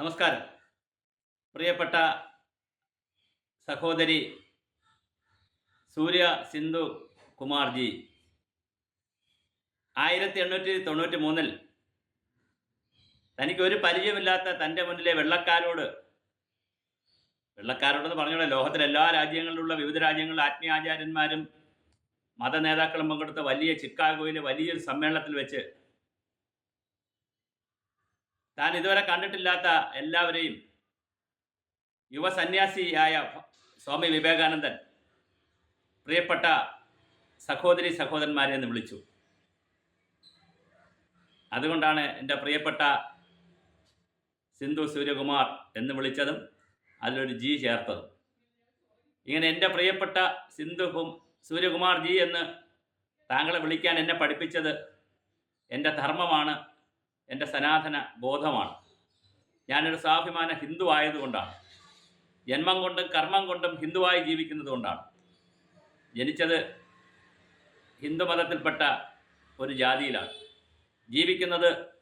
നമസ്കാരം. പ്രിയപ്പെട്ട സഹോദരി സൂര്യ സിന്ധു കുമാർജി. ആയിരത്തി എണ്ണൂറ്റി തൊണ്ണൂറ്റി മൂന്നിൽ തനിക്ക് ഒരു പരിചയമില്ലാത്ത തന്റെ മുന്നിലെ വെള്ളക്കാരോട് വെള്ളക്കാരോടെന്ന് പറഞ്ഞോളെ ലോകത്തിലെ എല്ലാ രാജ്യങ്ങളിലുള്ള വിവിധ രാജ്യങ്ങളിലെ ആത്മീയാചാര്യന്മാരും മത നേതാക്കളും പങ്കെടുത്ത വലിയ ചിക്കാഗോയിലെ വലിയൊരു സമ്മേളനത്തിൽ വെച്ച് താൻ ഇതുവരെ കണ്ടിട്ടില്ലാത്ത എല്ലാവരെയും യുവസന്യാസിയായ സ്വാമി വിവേകാനന്ദൻ പ്രിയപ്പെട്ട സഹോദരി സഹോദരന്മാരെ എന്ന് വിളിച്ചു. അതുകൊണ്ടാണ് എന്റെ പ്രിയപ്പെട്ട സിന്ധു സൂര്യകുമാർ എന്ന് വിളിച്ചതും അതിലൊരു ജി ചേർത്തതും. ഇങ്ങനെ എന്റെ പ്രിയപ്പെട്ട സിന്ധു സൂര്യകുമാർ ജി എന്ന് താങ്കളെ വിളിക്കാൻ എന്നെ പഠിപ്പിച്ചത് എന്റെ ധർമ്മമാണ്. എന്റെ സനാതന ബോധമാണ്. ഞാനൊരു സ്വാഭിമാന ഹിന്ദു ആയതുകൊണ്ടാണ്. ജന്മം കൊണ്ടും കർമ്മം കൊണ്ടും ഹിന്ദുവായി ജീവിക്കുന്നത് കൊണ്ടാണ്. ജനിച്ചത് ഹിന്ദുമതത്തിൽപ്പെട്ട ഒരു ജാതിയിലാണ്. ജീവിക്കുന്നത്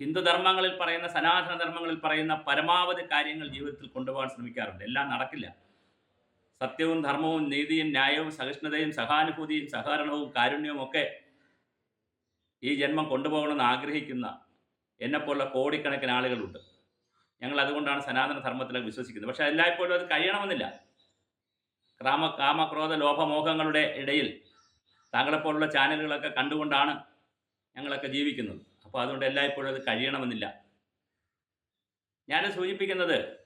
ഹിന്ദുധർമ്മങ്ങളിൽ പറയുന്ന സനാതന ധർമ്മങ്ങളിൽ പറയുന്ന പരമാവധി കാര്യങ്ങൾ ജീവിതത്തിൽ കൊണ്ടുപോകാൻ ശ്രമിക്കാറുണ്ട്. എല്ലാം നടക്കില്ല. സത്യവും ധർമ്മവും നീതിയും ന്യായവും സഹിഷ്ണുതയും സഹാനുഭൂതിയും സഹകരണവും കാരുണ്യവും ഒക്കെ ഈ ജന്മം കൊണ്ടുപോകണമെന്ന് ആഗ്രഹിക്കുന്ന എന്നെപ്പോലുള്ള കോടിക്കണക്കിന് ആളുകളുണ്ട്. ഞങ്ങൾ അതുകൊണ്ടാണ് സനാതന ധർമ്മത്തിലേക്ക് വിശ്വസിക്കുന്നത്. പക്ഷേ എല്ലായ്പ്പോഴും അത് കഴിയണമെന്നില്ല. ക്രാമ കാമക്രോധ ലോഭമോഹങ്ങളുടെ ഇടയിൽ താങ്കളെപ്പോലുള്ള ചാനലുകളൊക്കെ കണ്ടുകൊണ്ടാണ് ഞങ്ങളൊക്കെ ജീവിക്കുന്നത്. അപ്പോൾ അതുകൊണ്ട് എല്ലായ്പ്പോഴും അത് കഴിയണമെന്നില്ല. ഞാൻ സൂചിപ്പിക്കുന്നത്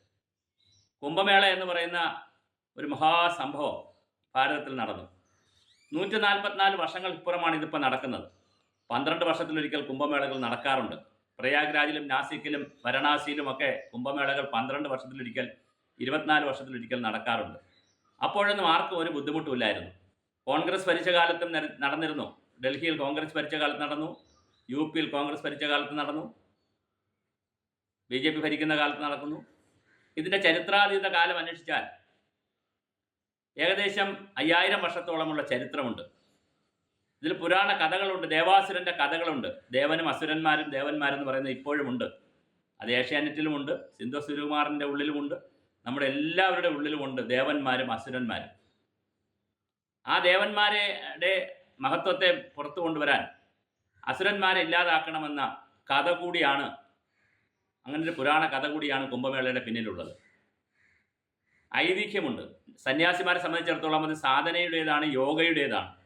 കുംഭമേള എന്ന് പറയുന്ന ഒരു മഹാസംഭവം ഭാരതത്തിൽ നടന്നു. നൂറ്റി നാൽപ്പത്തിനാല് വർഷങ്ങൾക്കിപ്പുറമാണ് ഇതിപ്പോൾ നടക്കുന്നത്. പന്ത്രണ്ട് വർഷത്തിലൊരിക്കൽ കുംഭമേളകൾ നടക്കാറുണ്ട്. പ്രയാഗ്രാജിലും നാസിക്കിലും വാരണാസിയിലുമൊക്കെ കുംഭമേളകൾ പന്ത്രണ്ട് വർഷത്തിലൊരിക്കൽ ഇരുപത്തിനാല് വർഷത്തിലൊരിക്കൽ നടക്കാറുണ്ട്. അപ്പോഴൊന്നും ആർക്കും ഒരു ബുദ്ധിമുട്ടുമില്ലായിരുന്നു കോൺഗ്രസ് ഭരിച്ച കാലത്തും നടന്നിരുന്നു. ഡൽഹിയിൽ കോൺഗ്രസ് ഭരിച്ച കാലത്ത് നടന്നു. യു പിയിൽ കോൺഗ്രസ് ഭരിച്ച കാലത്ത് നടന്നു. ബി ജെ പി ഭരിക്കുന്ന കാലത്ത് നടക്കുന്നു. ഇതിന്റെ ചരിത്രാതീത കാലം അന്വേഷിച്ചാൽ ഏകദേശം അയ്യായിരം വർഷത്തോളമുള്ള ചരിത്രമുണ്ട്. ഇതിൽ പുരാണ കഥകളുണ്ട് ദേവാസുരന്റെ കഥകളുണ്ട്. ദേവനും അസുരന്മാരും ദേവന്മാരും എന്ന് പറയുന്നത് ഇപ്പോഴുമുണ്ട് അത് ഏഷ്യാനെറ്റിലുമുണ്ട് സിന്ധു സുരകുമാറിന്റെ ഉള്ളിലുമുണ്ട് നമ്മുടെ എല്ലാവരുടെ ഉള്ളിലുമുണ്ട് ദേവന്മാരും അസുരന്മാരും. ആ ദേവന്മാരുടെ മഹത്വത്തെ പുറത്തു കൊണ്ടുവരാൻ അസുരന്മാരെ ഇല്ലാതാക്കണമെന്ന കഥ കൂടിയാണ് അങ്ങനെ ഒരു പുരാണ കഥ കൂടിയാണ് കുംഭമേളയുടെ പിന്നിലുള്ളത്. ഐതിഹ്യമുണ്ട്. സന്യാസിമാരെ സംബന്ധിച്ചിടത്തോളം അത് സാധനയുടേതാണ് യോഗയുടേതാണ്.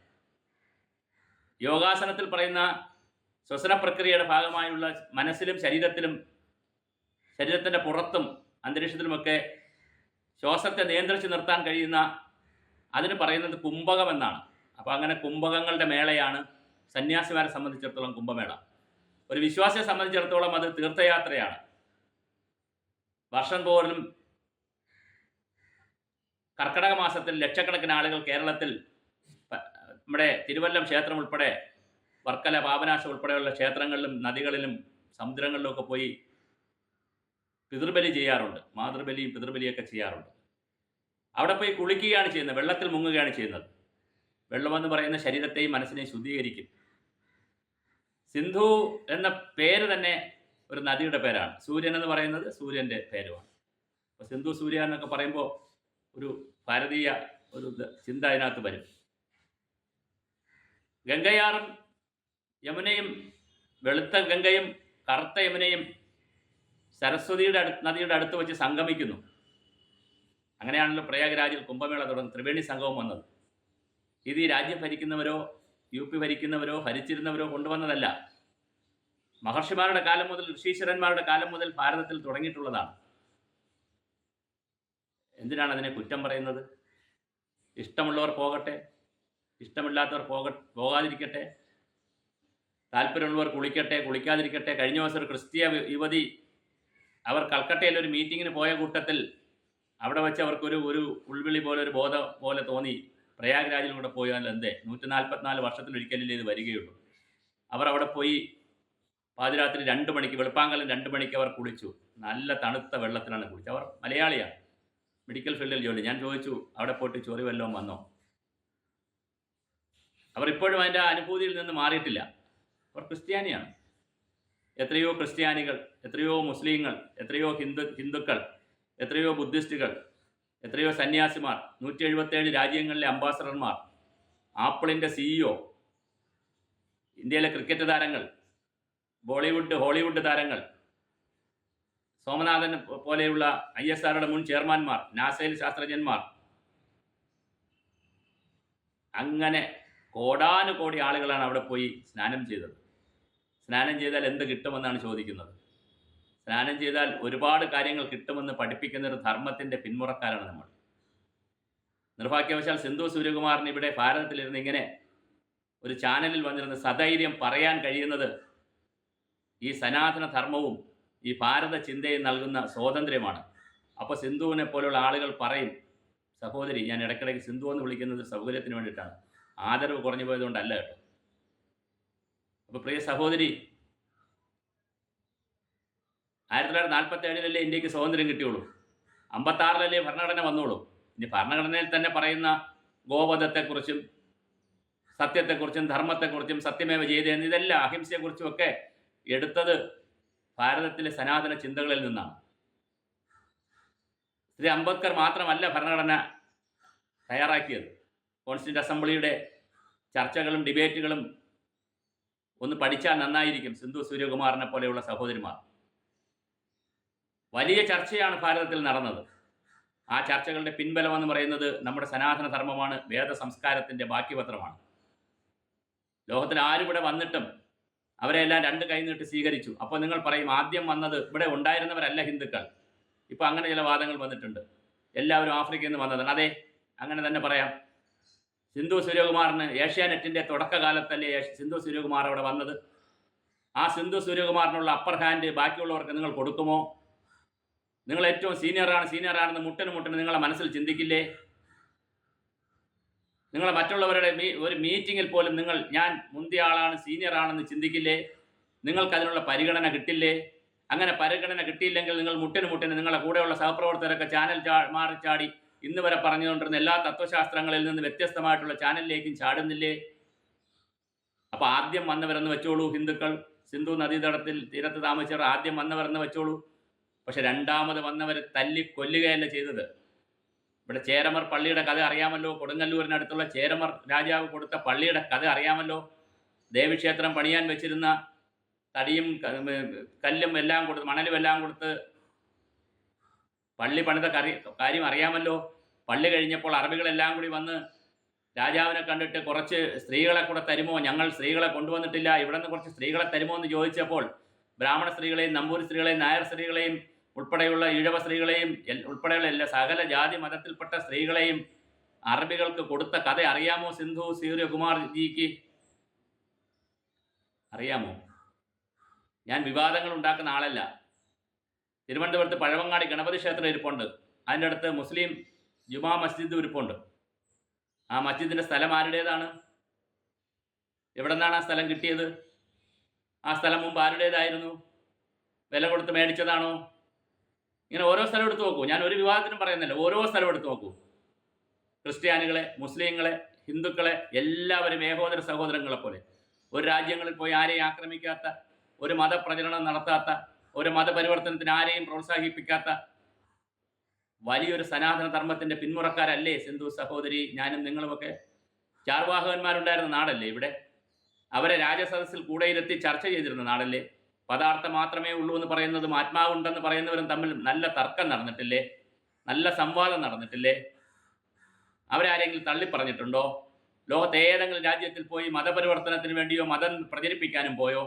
യോഗാസനത്തിൽ പറയുന്ന ശ്വസന പ്രക്രിയയുടെ ഭാഗമായുള്ള മനസ്സിലും ശരീരത്തിലും ശരീരത്തിന്റെ പുറത്തും അന്തരീക്ഷത്തിലുമൊക്കെ ശ്വാസത്തെ നിയന്ത്രിച്ച് നിർത്താൻ കഴിയുന്ന അതിന് പറയുന്നത് കുംഭകം എന്നാണ്. അപ്പോൾ അങ്ങനെ കുംഭകങ്ങളുടെ മേളയാണ് സന്യാസിമാരെ സംബന്ധിച്ചിടത്തോളം കുംഭമേള. ഒരു വിശ്വാസിയെ സംബന്ധിച്ചിടത്തോളം അത് തീർത്ഥയാത്രയാണ്. വർഷം തോറും കർക്കടക മാസത്തിൽ ലക്ഷക്കണക്കിന് ആളുകൾ കേരളത്തിൽ നമ്മുടെ തിരുവല്ലം ക്ഷേത്രം ഉൾപ്പെടെ വർക്കല പാപനാശം ഉൾപ്പെടെയുള്ള ക്ഷേത്രങ്ങളിലും നദികളിലും സമുദ്രങ്ങളിലും ഒക്കെ പോയി പിതൃബലി ചെയ്യാറുണ്ട്. മാതൃബലിയും പിതൃബലിയൊക്കെ ചെയ്യാറുണ്ട്. അവിടെ പോയി കുളിക്കുകയാണ് ചെയ്യുന്നത്. വെള്ളത്തിൽ മുങ്ങുകയാണ് ചെയ്യുന്നത്. വെള്ളമെന്ന് പറയുന്ന ശരീരത്തെയും മനസ്സിനെയും ശുദ്ധീകരിക്കും. സിന്ധു എന്ന പേര് തന്നെ ഒരു നദിയുടെ പേരാണ്. സൂര്യൻ എന്ന് പറയുന്നത് സൂര്യന്റെ പേരുമാണ്. അപ്പോൾ സിന്ധു സൂര്യ എന്നൊക്കെ പറയുമ്പോൾ ഒരു ഭാരതീയ ഒരു ചിന്ത അതിനകത്ത് വരും. ഗംഗയാറും യമുനയും വെളുത്ത ഗംഗയും കറുത്ത യമുനയും സരസ്വതിയുടെ അടുത്ത് നദിയുടെ അടുത്ത് വെച്ച് സംഗമിക്കുന്നു. അങ്ങനെയാണല്ലോ പ്രയാഗ്രാജിൽ കുംഭമേള തുടർന്ന് ത്രിവേണി സംഘവും വന്നത്. ഇത് ഈ രാജ്യം ഭരിക്കുന്നവരോ യു പി ഭരിക്കുന്നവരോ ഭരിച്ചിരുന്നവരോ കൊണ്ടുവന്നതല്ല. മഹർഷിമാരുടെ കാലം മുതൽ ഋഷീശ്വരന്മാരുടെ കാലം മുതൽ ഭാരതത്തിൽ തുടങ്ങിയിട്ടുള്ളതാണ്. എന്തിനാണ് അതിനെ കുറ്റം പറയുന്നത്? ഇഷ്ടമുള്ളവർ പോകട്ടെ. ഇഷ്ടമില്ലാത്തവർ പോക പോകാതിരിക്കട്ടെ. താല്പര്യമുള്ളവർ കുളിക്കട്ടെ കുളിക്കാതിരിക്കട്ടെ. കഴിഞ്ഞ ദിവസം ഒരു ക്രിസ്തീയ യുവതി അവർ കൽക്കട്ടയിൽ ഒരു മീറ്റിങ്ങിന് പോയ കൂട്ടത്തിൽ അവിടെ വെച്ച് അവർക്കൊരു ഒരു ഉൾവിളി പോലെ ഒരു ബോധം പോലെ തോന്നി. പ്രയാഗ്രാജിൽ കൂടെ പോയാൽ എന്തേ? നൂറ്റി നാൽപ്പത്തിനാല് വർഷത്തിലൊരിക്കലല്ലേ ഇത് വരികയുള്ളൂ. അവർ അവിടെ പോയി പാതിരാത്രി രണ്ട് മണിക്ക് വെളുപ്പാങ്കലം രണ്ട് മണിക്ക് അവർ കുളിച്ചു. നല്ല തണുത്ത വെള്ളത്തിലാണ് കുളിച്ചത്. അവർ മലയാളിയാണ്. മെഡിക്കൽ ഫീൽഡിൽ ജോലി. ഞാൻ ചോദിച്ചു അവിടെ പോയിട്ട് ചൊറി വല്ലതും വന്നോ? അവർ ഇപ്പോഴും അതിന്റെ അനുഭൂതിയിൽ നിന്ന് മാറിയിട്ടില്ല. അവർ ക്രിസ്ത്യാനിയാണ്. എത്രയോ ക്രിസ്ത്യാനികൾ എത്രയോ മുസ്ലിങ്ങൾ എത്രയോ ഹിന്ദു ഹിന്ദുക്കൾ എത്രയോ ബുദ്ധിസ്റ്റുകൾ എത്രയോ സന്യാസിമാർ നൂറ്റി എഴുപത്തേഴ് രാജ്യങ്ങളിലെ അംബാസഡർമാർ ആപ്പിളിന്റെ സിഇഒ ഇന്ത്യയിലെ ക്രിക്കറ്റ് താരങ്ങൾ ബോളിവുഡ് ഹോളിവുഡ് താരങ്ങൾ സോമനാഥൻ പോലെയുള്ള ഐ എസ് ആറുടെ മുൻ ചെയർമാൻമാർ നാസയിൽ ശാസ്ത്രജ്ഞന്മാർ അങ്ങനെ കോടാനുകോടി ആളുകളാണ് അവിടെ പോയി സ്നാനം ചെയ്തത്. സ്നാനം ചെയ്താൽ എന്ത് കിട്ടുമെന്നാണ് ചോദിക്കുന്നത്. സ്നാനം ചെയ്താൽ ഒരുപാട് കാര്യങ്ങൾ കിട്ടുമെന്ന് പഠിപ്പിക്കുന്ന ഒരു ധർമ്മത്തിന്റെ പിന്മുറക്കാരാണ് നമ്മൾ. നിർഭാഗ്യവശാൽ സിന്ധു സൂര്യകുമാറിന് ഇവിടെ ഭാരതത്തിലിരുന്ന് ഇങ്ങനെ ഒരു ചാനലിൽ വന്നിരുന്ന് സധൈര്യം പറയാൻ കഴിയുന്നത് ഈ സനാതന ധർമ്മവും ഈ ഭാരത ചിന്തയും നൽകുന്ന സ്വാതന്ത്ര്യമാണ്. അപ്പോൾ സിന്ധുവിനെ പോലുള്ള ആളുകൾ പറയും സഹോദരി ഞാൻ ഇടയ്ക്കിടയ്ക്ക് സിന്ധു എന്ന് വിളിക്കുന്നത് സൗകര്യത്തിന് വേണ്ടിയിട്ടാണ്. ആദരവ് കുറഞ്ഞു പോയതുകൊണ്ടല്ല കേട്ടോ. അപ്പോൾ പ്രിയ സഹോദരി ആയിരത്തി തൊള്ളായിരത്തി നാൽപ്പത്തി ഏഴിലല്ലേ ഇന്ത്യയ്ക്ക് സ്വാതന്ത്ര്യം കിട്ടിയുള്ളൂ? അമ്പത്താറിലല്ലേ ഭരണഘടന വന്നോളൂ? ഇനി ഭരണഘടനയിൽ തന്നെ പറയുന്ന ഗോവധത്തെക്കുറിച്ചും സത്യത്തെക്കുറിച്ചും ധർമ്മത്തെക്കുറിച്ചും സത്യമേവ ചെയ്തതെന്ന് ഇതെല്ലാം അഹിംസയെക്കുറിച്ചും ഒക്കെ എടുത്തത് ഭാരതത്തിലെ സനാതന ചിന്തകളിൽ നിന്നാണ്. ശ്രീ അംബേദ്കർ മാത്രമല്ല ഭരണഘടന തയ്യാറാക്കിയത്. കോൺസ്റ്റിറ്റ്യൂന്റ് അസംബ്ലിയുടെ ചർച്ചകളും ഡിബേറ്റുകളും ഒന്ന് പഠിച്ചാൽ നന്നായിരിക്കും സിന്ധു സൂര്യകുമാറിനെ പോലെയുള്ള സഹോദരിമാർ. വലിയ ചർച്ചയാണ് ഭാരതത്തിൽ നടന്നത്. ആ ചർച്ചകളുടെ പിൻബലം എന്ന് പറയുന്നത് നമ്മുടെ സനാതന ധർമ്മമാണ് വേദ സംസ്കാരത്തിന്റെ ബാക്കിപത്രമാണ് ലോകത്തിൽ ആരിവിടെ വന്നിട്ടും അവരെല്ലാം രണ്ട് കൈ നീട്ടി സ്വീകരിച്ചു. അപ്പോൾ നിങ്ങൾ പറയും ആദ്യം വന്നത് ഇവിടെ ഉണ്ടായിരുന്നവരല്ല ഹിന്ദുക്കൾ. ഇപ്പോൾ അങ്ങനെ ചില വാദങ്ങൾ വന്നിട്ടുണ്ട്. എല്ലാവരും ആഫ്രിക്കയിൽ നിന്ന് വന്നതാണ്. അതെ അങ്ങനെ തന്നെ പറയാം. സിന്ധു സൂര്യകുമാറിന് ഏഷ്യാനെറ്റിന്റെ തുടക്കകാലത്തല്ലേ സിന്ധു സൂര്യകുമാർ അവിടെ വന്നത്? ആ സിന്ധു സൂര്യകുമാറിനുള്ള അപ്പർ ഹാൻഡ് ബാക്കിയുള്ളവർക്ക് നിങ്ങൾ കൊടുക്കുമോ? നിങ്ങൾ ഏറ്റവും സീനിയറാണ് സീനിയറാണെന്ന് മുട്ടിന് മുട്ടിന് നിങ്ങളെ മനസ്സിൽ ചിന്തിക്കില്ലേ? നിങ്ങൾ മറ്റുള്ളവരുടെ മീ ഒരു മീറ്റിങ്ങിൽ പോലും നിങ്ങൾ ഞാൻ മുന്തിയ ആളാണ് സീനിയർ ആണെന്ന് ചിന്തിക്കില്ലേ? നിങ്ങൾക്ക് അതിനുള്ള പരിഗണന കിട്ടില്ലേ? അങ്ങനെ പരിഗണന കിട്ടിയില്ലെങ്കിൽ നിങ്ങൾ മുട്ടിന് മുട്ടിന് നിങ്ങളുടെ കൂടെയുള്ള സഹപ്രവർത്തകരൊക്കെ ചാനൽ ചാ മാറി ചാടി ഇന്ന് വരെ പറഞ്ഞുകൊണ്ടിരുന്ന എല്ലാ തത്വശാസ്ത്രങ്ങളിൽ നിന്ന് വ്യത്യസ്തമായിട്ടുള്ള ചാനലിലേക്കും ചാടുന്നില്ലേ? അപ്പോൾ ആദ്യം വന്നവരെന്ന് വെച്ചോളൂ ഹിന്ദുക്കൾ സിന്ധു നദീതടത്തിൽ തീരത്ത് താമസിച്ചവർ ആദ്യം വന്നവരെന്ന് വെച്ചോളൂ. പക്ഷെ രണ്ടാമത് വന്നവരെ തല്ലി കൊല്ലുകയല്ല ചെയ്തത്. ഇവിടെ ചേരമർ പള്ളിയുടെ കഥ അറിയാമല്ലോ. കൊടുങ്ങല്ലൂരിനടുത്തുള്ള ചേരമർ രാജാവ് കൊടുത്ത പള്ളിയുടെ കഥ അറിയാമല്ലോ. ദേവിക്ഷേത്രം പണിയാൻ വെച്ചിരുന്ന തടിയും കല്ലും എല്ലാം കൊടുത്ത് മണലും എല്ലാം കൊടുത്ത് പള്ളി പണിത കാര്യം അറിയാമല്ലോ. പള്ളി കഴിഞ്ഞപ്പോൾ അറബികളെല്ലാം കൂടി വന്ന് രാജാവിനെ കണ്ടിട്ട് കുറച്ച് സ്ത്രീകളെ കൂടെ തരുമോ? ഞങ്ങൾ സ്ത്രീകളെ കൊണ്ടുവന്നിട്ടില്ല. ഇവിടെ നിന്ന് കുറച്ച് സ്ത്രീകളെ തരുമോ എന്ന് ചോദിച്ചപ്പോൾ ബ്രാഹ്മണ സ്ത്രീകളെയും നമ്പൂരി സ്ത്രീകളെയും നായർ സ്ത്രീകളെയും ഉൾപ്പെടെയുള്ള ഈഴവ സ്ത്രീകളെയും ഉൾപ്പെടെയുള്ള എല്ലാ സകല ജാതി മതത്തിൽപ്പെട്ട സ്ത്രീകളെയും അറബികൾക്ക് കൊടുത്ത കഥ അറിയാമോ സിന്ധു സൂര്യകുമാർ ജിക്ക് അറിയാമോ? ഞാൻ വിവാദങ്ങൾ ഉണ്ടാക്കുന്ന ആളല്ല. തിരുവനന്തപുരത്ത് പഴവങ്ങാടി ഗണപതി ക്ഷേത്രം ഇരിപ്പുണ്ട്. അതിന്റെ അടുത്ത് മുസ്ലിം ജുമാ മസ്ജിദ് ഉരുപ്പുണ്ട്. ആ മസ്ജിദിന്റെ സ്ഥലം ആരുടേതാണ്? എവിടെ നിന്നാണ് ആ സ്ഥലം കിട്ടിയത്? ആ സ്ഥലം മുമ്പ് ആരുടേതായിരുന്നു? വില കൊടുത്ത് മേടിച്ചതാണോ? ഇങ്ങനെ ഓരോ സ്ഥലം എടുത്ത് നോക്കൂ. ഞാൻ ഒരു വിവാഹത്തിനും പറയുന്നില്ല. ഓരോ സ്ഥലം എടുത്ത് നോക്കൂ. ക്രിസ്ത്യാനികളെ മുസ്ലിങ്ങളെ ഹിന്ദുക്കളെ എല്ലാവരും ഏകോദര സഹോദരങ്ങളെ പോലെ. ഒരു രാജ്യങ്ങളിൽ പോയി ആരെയും ആക്രമിക്കാത്ത ഒരു മതപ്രചരണം നടത്താത്ത ഒരു മതപരിവർത്തനത്തിന് ആരെയും പ്രോത്സാഹിപ്പിക്കാത്ത വലിയൊരു സനാതന ധർമ്മത്തിന്റെ പിന്മുറക്കാരല്ലേ സിന്ധു സഹോദരി ഞാനും നിങ്ങളുമൊക്കെ? ചാർവാഹകന്മാരുണ്ടായിരുന്ന നാടല്ലേ ഇവിടെ? അവരെ രാജസദസ്സിൽ കൂടെ ഇരുത്തി ചർച്ച ചെയ്തിരുന്ന നാടല്ലേ? പദാർത്ഥം മാത്രമേ ഉള്ളൂ എന്ന് പറയുന്നതും ആത്മാവുണ്ടെന്ന് പറയുന്നവരും തമ്മിൽ നല്ല തർക്കം നടന്നിട്ടില്ലേ? നല്ല സംവാദം നടന്നിട്ടില്ലേ? അവരാരെങ്കിലും തള്ളി പറഞ്ഞിട്ടുണ്ടോ ലോകത്തെ ഏതെങ്കിലും രാജ്യത്തിൽ പോയി മതപരിവർത്തനത്തിന് വേണ്ടിയോ മതം പ്രചരിപ്പിക്കാനും പോയോ?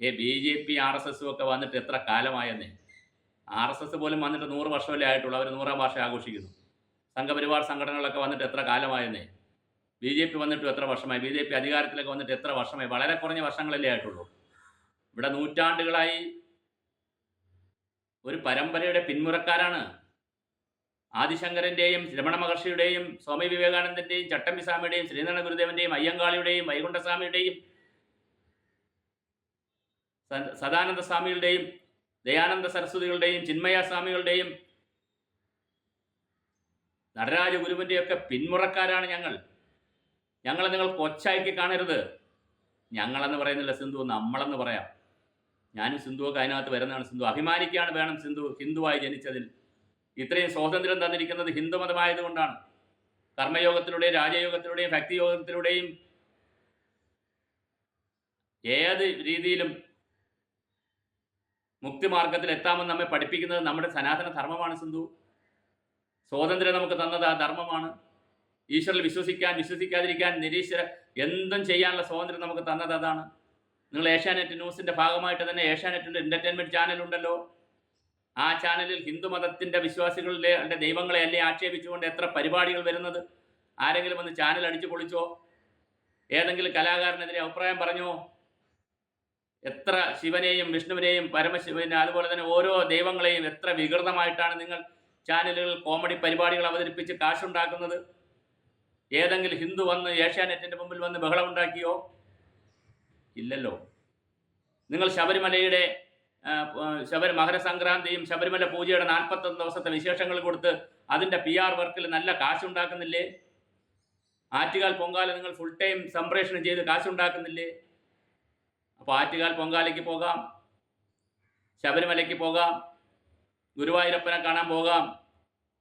ഏ B J P R S എസും ഒക്കെ വന്നിട്ട് എത്ര കാലമായെന്നേ? ആർ എസ് എസ് പോലും വന്നിട്ട് നൂറ് വർഷമല്ലേ ആയിട്ടുള്ളൂ. അവർ നൂറാം വർഷം ആഘോഷിക്കുന്നു. സംഘപരിവാർ സംഘടനകളൊക്കെ വന്നിട്ട് എത്ര കാലമായെന്നേ? ബി ജെ പി വന്നിട്ട് എത്ര വർഷമായി? ബി ജെ പി അധികാരത്തിലൊക്കെ വന്നിട്ട് എത്ര വർഷമായി? വളരെ കുറഞ്ഞ വർഷങ്ങളല്ലേ ആയിട്ടുള്ളൂ. ഇവിടെ നൂറ്റാണ്ടുകളായി ഒരു പരമ്പരയുടെ പിന്മുറക്കാരാണ്. ആദിശങ്കരന്റെയും രമണ മഹർഷിയുടെയും സ്വാമി വിവേകാനന്ദന്റെയും ചട്ടമ്പിസ്വാമിയുടെയും ശ്രീനാരായണ ഗുരുദേവന്റെയും അയ്യങ്കാളിയുടെയും വൈകുണ്ഠസ്വാമിയുടെയും സദാനന്ദ സ്വാമികളുടെയും ദയാനന്ദ സരസ്വതികളുടെയും ചിന്മയ സ്വാമികളുടെയും നടരാജ ഗുരുവിന്റെയൊക്കെ പിന്മുറക്കാരാണ് ഞങ്ങൾ. ഞങ്ങളെ നിങ്ങൾ കൊച്ചാക്കി കാണരുത്. ഞങ്ങളെന്ന് പറയുന്നില്ല സിന്ധു നമ്മളെന്ന് പറയാം. ഞാനും സിന്ധുവൊക്കെ അതിനകത്ത് വരുന്നതാണ് സിന്ധു. അഭിമാനിക്കുകയാണ് വേണം സിന്ധു ഹിന്ദുവായി ജനിച്ചതിൽ. ഇത്രയും സ്വാതന്ത്ര്യം തന്നിരിക്കുന്നത് ഹിന്ദു മതമായതുകൊണ്ടാണ്. കർമ്മയോഗത്തിലൂടെയും രാജയോഗത്തിലൂടെയും ഭക്തിയോഗത്തിലൂടെയും ഏത് രീതിയിലും മുക്തിമാർഗത്തിൽ എത്താമെന്ന് നമ്മെ പഠിപ്പിക്കുന്നത് നമ്മുടെ സനാതന ധർമ്മമാണ് സിന്ധു. സ്വാതന്ത്ര്യം നമുക്ക് തന്നത് ആ ധർമ്മമാണ്. ഈശ്വരിൽ വിശ്വസിക്കാൻ വിശ്വസിക്കാതിരിക്കാൻ നിരീശ്വര എന്തും ചെയ്യാനുള്ള സ്വാതന്ത്ര്യം നമുക്ക് തന്നത് അതാണ്. നിങ്ങൾ ഏഷ്യാനെറ്റ് ന്യൂസിന്റെ ഭാഗമായിട്ട് തന്നെ ഏഷ്യാനെറ്റിന്റെ എന്റർടൈൻമെന്റ് ചാനലുണ്ടല്ലോ ആ ചാനലിൽ ഹിന്ദു മതത്തിന്റെ വിശ്വാസികളിലെ അല്ലെ ദൈവങ്ങളെ അല്ലേ ആക്ഷേപിച്ചുകൊണ്ട് എത്ര പരിപാടികൾ വരുന്നത്? ആരെങ്കിലും വന്ന് ചാനൽ അടിച്ചു പൊളിച്ചോ? ഏതെങ്കിലും കലാകാരനെതിരെ അഭിപ്രായം പറഞ്ഞോ? എത്ര ശിവനെയും വിഷ്ണുവിനെയും പരമശിവനെ അതുപോലെ തന്നെ ഓരോ ദൈവങ്ങളെയും എത്ര വികൃതമായിട്ടാണ് നിങ്ങൾ ചാനലുകൾ കോമഡി പരിപാടികൾ അവതരിപ്പിച്ച് കാശുണ്ടാക്കുന്നത്. ഏതെങ്കിലും ഹിന്ദു വന്ന് ഏഷ്യാനെറ്റിന്റെ മുമ്പിൽ വന്ന് ബഹളമുണ്ടാക്കിയോ? ഇല്ലല്ലോ. നിങ്ങൾ ശബരിമലയുടെ ശബരി മകരസംക്രാന്തിയും ശബരിമല പൂജയുടെ നാൽപ്പത്തൊന്ന് ദിവസത്തെ വിശേഷങ്ങൾ കൊടുത്ത് അതിന്റെ പി ആർ വർക്കിൽ നല്ല കാശുണ്ടാക്കുന്നില്ലേ? ആറ്റുകാൽ പൊങ്കാല നിങ്ങൾ ഫുൾ ടൈം സംപ്രേഷണം ചെയ്ത് കാശുണ്ടാക്കുന്നില്ലേ? അപ്പോൾ ആറ്റുകാൽ പൊങ്കാലയ്ക്ക് പോകാം. ശബരിമലയ്ക്ക് പോകാം. ഗുരുവായൂരപ്പനെ കാണാൻ പോകാം.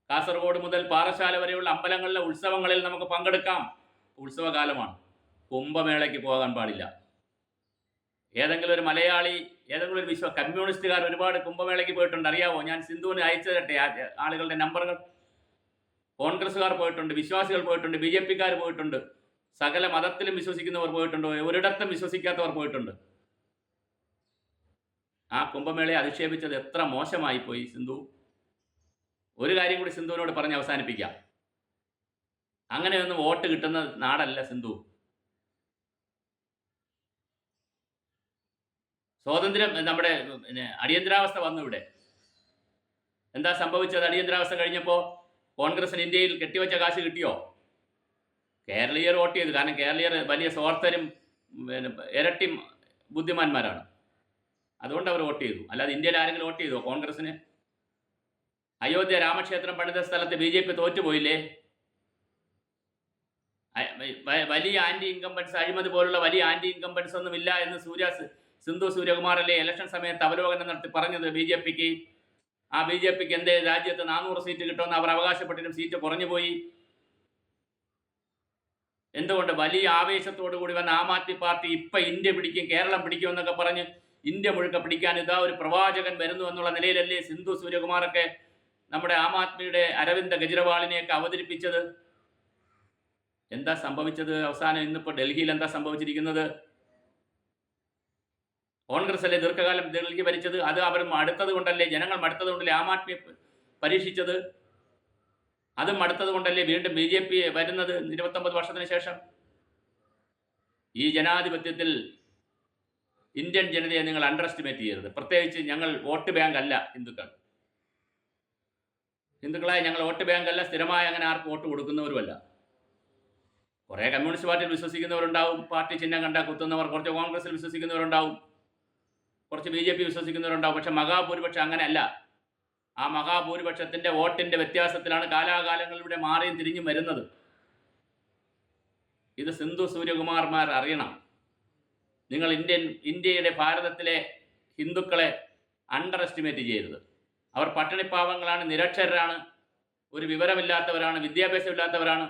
കാസർഗോഡ് മുതൽ പാറശാല വരെയുള്ള അമ്പലങ്ങളിലെ ഉത്സവങ്ങളിൽ നമുക്ക് പങ്കെടുക്കാം. ഉത്സവകാലമാണ്. കുംഭമേളയ്ക്ക് പോകാൻ പാടില്ല. ഏതെങ്കിലും ഒരു മലയാളി ഏതെങ്കിലും ഒരു വിശ്വ കമ്മ്യൂണിസ്റ്റുകാർ ഒരുപാട് കുംഭമേളയ്ക്ക് പോയിട്ടുണ്ട്. അറിയാവോ? ഞാൻ സിന്ധുവിന് അയച്ചു തരട്ടെ ആളുകളുടെ നമ്പറുകൾ. കോൺഗ്രസ്സുകാർ പോയിട്ടുണ്ട് വിശ്വാസികൾ പോയിട്ടുണ്ട് ബി ജെ പിക്കാർ പോയിട്ടുണ്ട്. സകല മതത്തിലും വിശ്വസിക്കുന്നവർ പോയിട്ടുണ്ട് ഒരിടത്തും വിശ്വസിക്കാത്തവർ പോയിട്ടുണ്ട്. ആ കുംഭമേളയെ അധിക്ഷേപിച്ചത് എത്ര മോശമായി പോയി സിന്ധു? ഒരു കാര്യം കൂടി സിന്ധുവിനോട് പറഞ്ഞ് അവസാനിപ്പിക്കാം. അങ്ങനെയൊന്നും വോട്ട് കിട്ടുന്ന നാടല്ല സിന്ധു. സ്വാതന്ത്ര്യം നമ്മുടെ അടിയന്തരാവസ്ഥ വന്നു ഇവിടെ. എന്താ സംഭവിച്ചത്? അടിയന്തരാവസ്ഥ കഴിഞ്ഞപ്പോൾ കോൺഗ്രസിന് ഇന്ത്യയിൽ കെട്ടിവെച്ച കാശ് കിട്ടിയോ? കേരളീയർ വോട്ട് ചെയ്തു. കാരണം കേരളീയർ വലിയ സ്വാർത്ഥരും പിന്നെ ഇരട്ടി ബുദ്ധിമാന്മാരാണ്. അതുകൊണ്ട് അവർ വോട്ട് ചെയ്തു. അല്ലാതെ ഇന്ത്യയിൽ ആരെങ്കിലും വോട്ട് ചെയ്തോ? കോൺഗ്രസിന് അയോധ്യ രാമക്ഷേത്രം പണിത സ്ഥലത്ത് ബി ജെ പി തോറ്റുപോയില്ലേ? വലിയ ആന്റി ഇൻകംബൻസ് അഴിമതി പോലുള്ള വലിയ ആന്റി ഇൻകംബൻസ് ഒന്നും ഇല്ല എന്ന് സൂര്യ സിന്ധു സൂര്യകുമാറല്ലേ ഇലക്ഷൻ സമയത്ത് അവലോകനം നടത്തി പറഞ്ഞത് ബി ജെ പിക്ക്. ആ ബി ജെ പിക്ക് എന്തേ രാജ്യത്ത് നാനൂറ് സീറ്റ് കിട്ടുമെന്ന് അവർ അവകാശപ്പെട്ടിട്ടും സീറ്റ് കുറഞ്ഞു പോയി. എന്തുകൊണ്ട് വലിയ ആവേശത്തോടു കൂടി വന്ന ആം ആദ്മി പാർട്ടി ഇപ്പൊ ഇന്ത്യ പിടിക്കും കേരളം പിടിക്കും എന്നൊക്കെ പറഞ്ഞ് ഇന്ത്യ മുഴുക്ക പിടിക്കാൻ ഇതാ ഒരു പ്രവാചകൻ വരുന്നു എന്നുള്ള നിലയിലല്ലേ സിന്ധു സൂര്യകുമാറൊക്കെ നമ്മുടെ ആം ആദ്മിയുടെ അരവിന്ദ കെജ്രിവാളിനെയൊക്കെ അവതരിപ്പിച്ചത്? എന്താ സംഭവിച്ചത്? അവസാനം ഇന്നിപ്പോ ഡൽഹിയിൽ എന്താ സംഭവിച്ചിരിക്കുന്നത്? കോൺഗ്രസ് അല്ലേ ദീർഘകാലം ഡൽഹി ഭരിച്ചത്? അത് അവർ മടുത്തത് കൊണ്ടല്ലേ ജനങ്ങൾ മടുത്തത് കൊണ്ടല്ലേ ആം ആദ്മി പരീക്ഷിച്ചത്? അതും മടുത്തത് കൊണ്ടല്ലേ വീണ്ടും ബി ജെ പി വരുന്നത് ഇരുപത്തൊമ്പത് വർഷത്തിന് ശേഷം? ഈ ജനാധിപത്യത്തിൽ ഇന്ത്യൻ ജനതയെ നിങ്ങൾ അണ്ടർ എസ്റ്റിമേറ്റ് ചെയ്യരുത്. പ്രത്യേകിച്ച് ഞങ്ങൾ വോട്ട് ബാങ്ക് അല്ല ഹിന്ദുക്കൾ. ഹിന്ദുക്കളായ ഞങ്ങൾ വോട്ട് ബാങ്ക് അല്ല സ്ഥിരമായി അങ്ങനെ ആർക്കും വോട്ട് കൊടുക്കുന്നവരുമല്ല. കുറേ കമ്മ്യൂണിസ്റ്റ് പാർട്ടിയിൽ വിശ്വസിക്കുന്നവരുണ്ടാവും പാർട്ടി ചിഹ്നം കണ്ടാ കുത്തുന്നവർ കുറച്ച് കോൺഗ്രസിൽ വിശ്വസിക്കുന്നവരുണ്ടാവും കുറച്ച് ബി ജെ പി വിശ്വസിക്കുന്നവരുണ്ടാവും. പക്ഷെ മഹാഭൂരിപക്ഷം അങ്ങനെയല്ല. ആ മഹാഭൂരിപക്ഷത്തിന്റെ വോട്ടിന്റെ വ്യത്യാസത്തിലാണ് കാലാകാലങ്ങളിലൂടെ മാറിയും തിരിഞ്ഞും വരുന്നത്. ഇത് സിന്ധു സൂര്യകുമാർമാർ അറിയണം. നിങ്ങൾ ഇന്ത്യൻ ഇന്ത്യയുടെ ഭാരതത്തിലെ ഹിന്ദുക്കളെ അണ്ടർ എസ്റ്റിമേറ്റ് ചെയ്യരുത്. അവർ പട്ടിണിപ്പാവങ്ങളാണ് നിരക്ഷരരാണ് ഒരു വിവരമില്ലാത്തവരാണ് വിദ്യാഭ്യാസമില്ലാത്തവരാണ്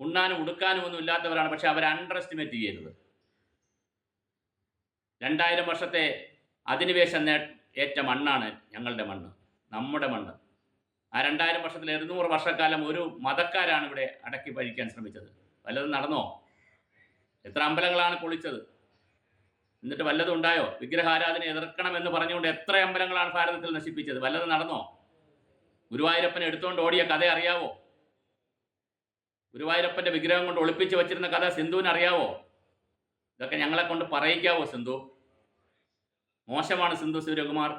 ഉണ്ണാനും ഉടുക്കാനും ഒന്നും ഇല്ലാത്തവരാണ് പക്ഷെ അവർ അണ്ടർ എസ്റ്റിമേറ്റ് ചെയ്യരുത്. രണ്ടായിരം വർഷത്തെ അധിനിവേശം നേ ഏറ്റ മണ്ണാണ് ഞങ്ങളുടെ മണ്ണ് നമ്മുടെ മണ്ണ്. ആ രണ്ടായിരം വർഷത്തിൽ ഇരുന്നൂറ് വർഷക്കാലം ഒരു മതക്കാരാണ് ഇവിടെ അടക്കി ഭരിക്കാൻ ശ്രമിച്ചത്. വല്ലതും നടന്നോ? എത്ര അമ്പലങ്ങളാണ് പൊളിച്ചത്? എന്നിട്ട് വല്ലതും ഉണ്ടായോ? വിഗ്രഹാരാധന എതിർക്കണം എന്ന് പറഞ്ഞുകൊണ്ട് എത്ര അമ്പലങ്ങളാണ് ഭാരതത്തിൽ നശിപ്പിച്ചത്? വല്ലത് നടന്നോ? ഗുരുവായൂരപ്പനെ എടുത്തുകൊണ്ട് ഓടിയ കഥ അറിയാവോ? ഗുരുവായൂരപ്പന്റെ വിഗ്രഹം കൊണ്ട് ഒളിപ്പിച്ച് വെച്ചിരുന്ന കഥ സിന്ധുവിന് അറിയാവോ? ഇതൊക്കെ ഞങ്ങളെ കൊണ്ട് പറയിക്കാവോ സിന്ധു? മോശമാണ് സിന്ധു സൂര്യകുമാർ.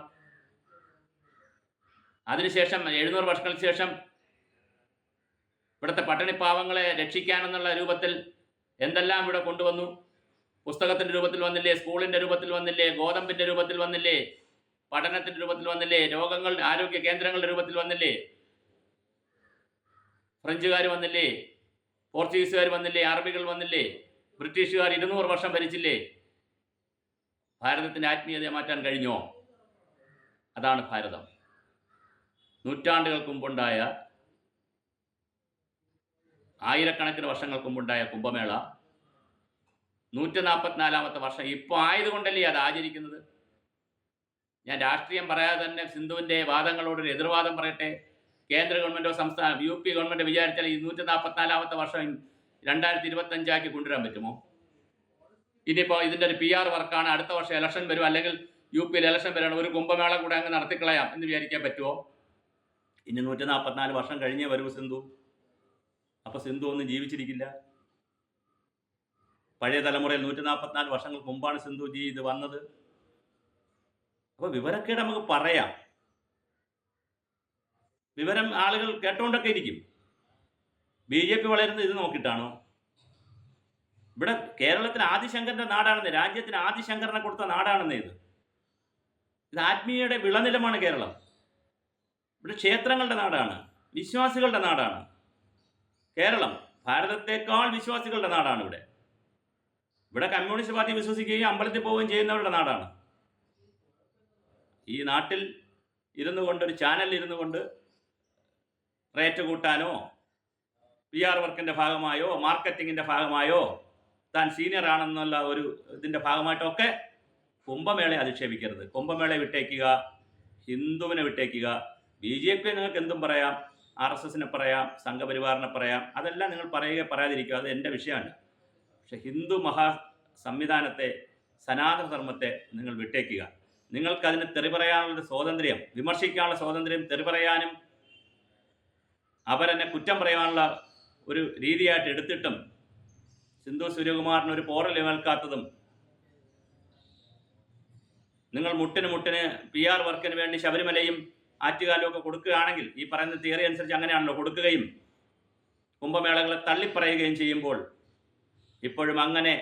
അതിനുശേഷം എഴുന്നൂറ് വർഷങ്ങൾക്ക് ശേഷം ഇവിടുത്തെ പട്ടിണിപ്പാവങ്ങളെ രക്ഷിക്കാനെന്നുള്ള രൂപത്തിൽ എന്തെല്ലാം ഇവിടെ കൊണ്ടുവന്നു? പുസ്തകത്തിന്റെ രൂപത്തിൽ വന്നില്ലേ? സ്കൂളിന്റെ രൂപത്തിൽ വന്നില്ലേ? ഗോതമ്പിന്റെ രൂപത്തിൽ വന്നില്ലേ? പഠനത്തിന്റെ രൂപത്തിൽ വന്നില്ലേ? രോഗങ്ങൾ ആരോഗ്യ കേന്ദ്രങ്ങളുടെ രൂപത്തിൽ വന്നില്ലേ? ഫ്രഞ്ചുകാർ വന്നില്ലേ? പോർച്ചുഗീസുകാർ വന്നില്ലേ? അറബികൾ വന്നില്ലേ? ബ്രിട്ടീഷുകാർ ഇരുന്നൂറ് വർഷം ഭരിച്ചില്ലേ? ഭാരതത്തിന്റെ ആത്മീയതയെ മാറ്റാൻ കഴിഞ്ഞോ? അതാണ് ഭാരതം. നൂറ്റാണ്ടുകൾക്ക് മുമ്പുണ്ടായ ആയിരക്കണക്കിന് വർഷങ്ങൾക്ക് മുമ്പുണ്ടായ കുംഭമേള. നൂറ്റി നാൽപ്പത്തിനാലാമത്തെ വർഷം ഇപ്പോൾ ആയതുകൊണ്ടല്ലേ അത് ആചരിക്കുന്നത്? ഞാൻ രാഷ്ട്രീയം പറയാതെ തന്നെ സിന്ധുവിന്റെ വാദങ്ങളോടൊരു എതിർവാദം പറയട്ടെ. കേന്ദ്ര ഗവൺമെന്റോ സംസ്ഥാന യു പി ഗവൺമെന്റ് വിചാരിച്ചാൽ ഈ നൂറ്റി നാൽപ്പത്തിനാലാമത്തെ വർഷം രണ്ടായിരത്തി ഇരുപത്തഞ്ചാക്കി കൊണ്ടുവരാൻ പറ്റുമോ? ഇനിയിപ്പോൾ ഇതിന്റെ ഒരു പി ആർ വർക്കാണ് അടുത്ത വർഷം ഇലക്ഷൻ വരും. അല്ലെങ്കിൽ യു പിയിൽ ഇലക്ഷൻ വരണം. ഒരു കുംഭമേള കൂടെ അങ്ങ് നടത്തിക്കളയാം എന്ന് വിചാരിക്കാൻ പറ്റുമോ? ഇനി നൂറ്റി നാൽപ്പത്തിനാല് വർഷം കഴിഞ്ഞേ വരൂ സിന്ധു. അപ്പോൾ സിന്ധു ഒന്നും ജീവിച്ചിരിക്കില്ല. പഴയ തലമുറയിൽ നൂറ്റി നാൽപ്പത്തിനാല് വർഷങ്ങൾക്ക് മുമ്പാണ് സിന്ധു ജി ഇത് വന്നത്. അപ്പോൾ വിവരക്കേട് നമുക്ക് പറയാം. വിവരം ആളുകൾ കേട്ടോണ്ടൊക്കെ ഇരിക്കും. ബി ജെ പി വളരുന്നത് ഇത് നോക്കിയിട്ടാണോ? ഇവിടെ കേരളത്തിന് ആദിശങ്കരന്റെ നാടാണെന്ന് രാജ്യത്തിന് ആദിശങ്കരനെ കൊടുത്ത നാടാണെന്ന് ഇത്. ഇത് ആത്മീയയുടെ വിളനിലമാണ് കേരളം. ഇവിടെ ക്ഷേത്രങ്ങളുടെ നാടാണ് വിശ്വാസികളുടെ നാടാണ്. കേരളം ഭാരതത്തെക്കാൾ വിശ്വാസികളുടെ നാടാണ് ഇവിടെ. ഇവിടെ കമ്മ്യൂണിസ്റ്റ് പാർട്ടി വിശ്വസിക്കുകയും അമ്പലത്തിൽ പോവുകയും ചെയ്യുന്നവരുടെ നാടാണ്. ഈ നാട്ടിൽ ഇരുന്നു കൊണ്ട് ഒരു ചാനലിൽ ഇരുന്നു കൊണ്ട് റേറ്റ് കൂട്ടാനോ പി ആർ വർക്കിന്റെ ഭാഗമായോ മാർക്കറ്റിങ്ങിന്റെ ഭാഗമായോ താൻ സീനിയർ ആണെന്നുള്ള ഒരു ഇതിന്റെ ഭാഗമായിട്ടൊക്കെ കുംഭമേളയെ അധിക്ഷേപിക്കരുത്. കുംഭമേളയെ വിട്ടേക്കുക ഹിന്ദുവിനെ വിട്ടേക്കുക. ബി ജെ പി നിങ്ങൾക്ക് എന്തും പറയാം. ആർ എസ് എസിനെ പറയാം സംഘപരിവാറിനെ പറയാം. അതെല്ലാം നിങ്ങൾ പറയുക പറയാതിരിക്കുക. അത് എന്റെ വിഷയമല്ല പക്ഷെ ഹിന്ദു മഹാ സംവിധാനത്തെ സനാതനധർമ്മത്തെ നിങ്ങൾ വിട്ടേക്കുക. നിങ്ങൾക്കതിന് തെറി പറയാനുള്ള സ്വാതന്ത്ര്യം വിമർശിക്കാനുള്ള സ്വാതന്ത്ര്യം തെറി പറയാനും അവരെന്നെ കുറ്റം പറയാനുള്ള ഒരു രീതിയായിട്ട് എടുത്തിട്ടും സിന്ധു സൂര്യകുമാറിന് ഒരു പോറൽ ഏൽക്കാത്തതും നിങ്ങൾ മുട്ടിന് മുട്ടിന് പി ആർ വർക്കിന് വേണ്ടി ശബരിമലയും ആറ്റുകാലും ഒക്കെ കൊടുക്കുകയാണെങ്കിൽ ഈ പറയുന്ന തിയറി അനുസരിച്ച് അങ്ങനെയാണല്ലോ കൊടുക്കുകയും കുംഭമേളകളെ തള്ളിപ്പറയുകയും ചെയ്യുമ്പോൾ ഇപ്പോഴും അങ്ങനെ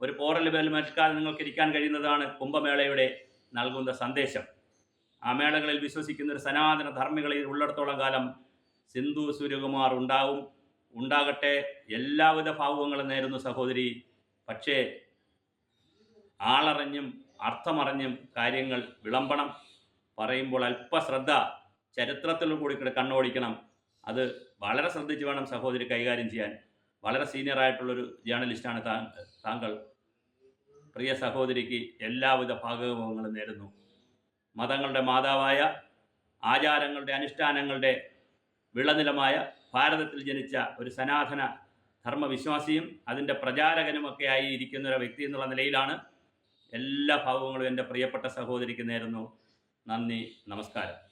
ഒരു പോറൽ മേൽക്കാതെ നിങ്ങൾക്ക് ഇരിക്കാൻ കഴിയുന്നതാണ് കുംഭമേളയുടെ നൽകുന്ന സന്ദേശം. ആ മേളകളിൽ വിശ്വസിക്കുന്ന ഒരു സനാതന ധർമ്മികളിൽ ഉള്ളിടത്തോളം കാലം സിന്ധു സൂര്യകുമാർ ഉണ്ടാവും. ഉണ്ടാകട്ടെ എല്ലാവിധ ഭാവുകങ്ങളും നേരുന്നു സഹോദരി. പക്ഷേ ആളറിഞ്ഞും അർത്ഥമറിഞ്ഞും കാര്യങ്ങൾ വിളമ്പണം. പറയുമ്പോൾ അല്പ ശ്രദ്ധ ചരിത്രത്തിൽ കൂടി കണ്ണോടിക്കണം. അത് വളരെ ശ്രദ്ധിച്ച് വേണം സഹോദരി കൈകാര്യം ചെയ്യാൻ. വളരെ സീനിയർ ആയിട്ടുള്ളൊരു ജേർണലിസ്റ്റാണ് താ താങ്കൾ. പ്രിയ സഹോദരിക്ക് എല്ലാവിധ ഭാഗങ്ങളും നേരുന്നു. മതങ്ങളുടെ മാതാവായ ആചാരങ്ങളുടെ അനുഷ്ഠാനങ്ങളുടെ വിളനിലമായ ഭാരതത്തിൽ ജനിച്ച ഒരു സനാതന ധർമ്മവിശ്വാസിയും അതിന്റെ പ്രചാരകനുമൊക്കെ ആയി ഇരിക്കുന്ന ഒരു വ്യക്തി എന്നുള്ള നിലയിലാണ് എല്ലാ ഭാവങ്ങളും എന്റെ പ്രിയപ്പെട്ട സഹോദരിക്ക് നേരുന്നു. നന്ദി നമസ്കാരം.